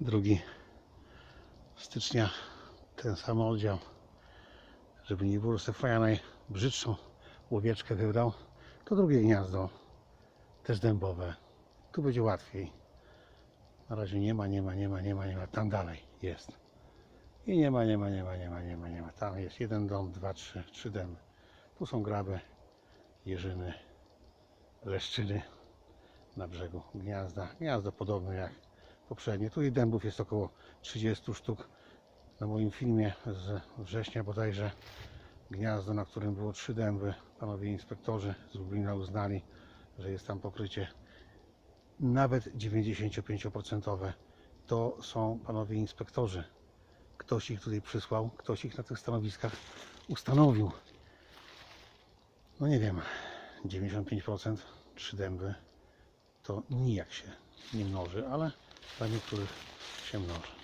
2 stycznia ten sam oddział, żeby nie było, że Faja najbrzydszą łowieczkę wybrał, to drugie gniazdo, też dębowe. Tu będzie łatwiej. Na razie nie ma, nie ma, nie ma, nie ma, nie ma. Tam dalej jest. I nie ma, nie ma, nie ma, nie ma, nie ma, nie ma. Tam jest jeden dom, dwa, trzy, trzy dęby. Tu są graby, jeżyny, leszczyny na brzegu gniazda. Gniazdo podobne jak poprzednie. Tu i dębów jest około 30 sztuk. Na moim filmie z września bodajże gniazdo, na którym było trzy dęby. Panowie inspektorzy z Lublina uznali, że jest tam pokrycie nawet 95%. To są panowie inspektorzy. Ktoś ich tutaj przysłał, ktoś ich na tych stanowiskach ustanowił. No nie wiem, 95% trzy dęby to nijak się nie mnoży, ale dla niektórych się mnoży.